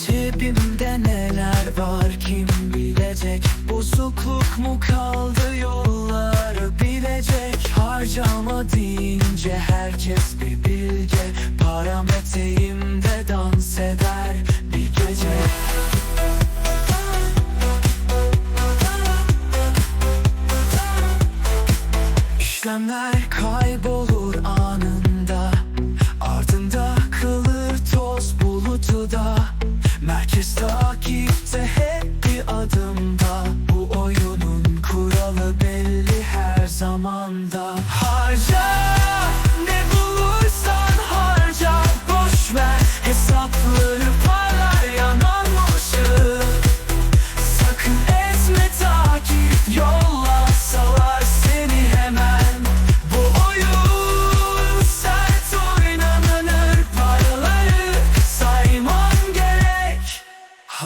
Cebimde neler var kim bilecek? Bozukluk mu kaldı yolları bilecek? Harcama deyince herkes bir bilge. Param eteğimde dans eder Takipte hep bir adımda. Bu oyunun kuralı belli her zamanda. Harca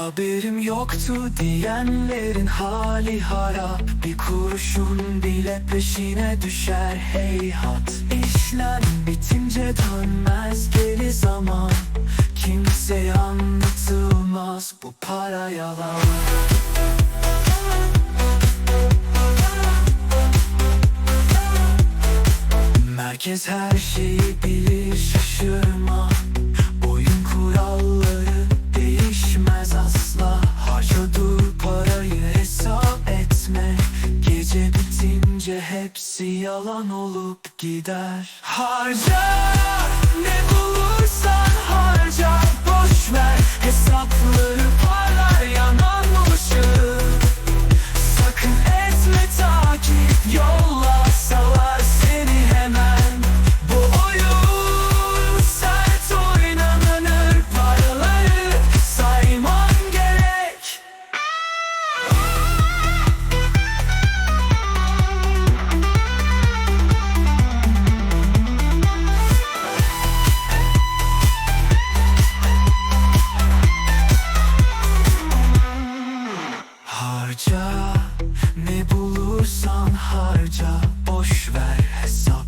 Haberim yoktu diyenlerin hali harap Bir kurşun bile peşine düşer heyhat İşler bitince dönmez geri zaman. Kimseye anlatılmaz bu para yalan. Merkez her şeyi bilir şaşırma Bitince hepsi yalan olup gider. Harca ne bulursan harca boş ver. Ne bulursan harca boş ver hesap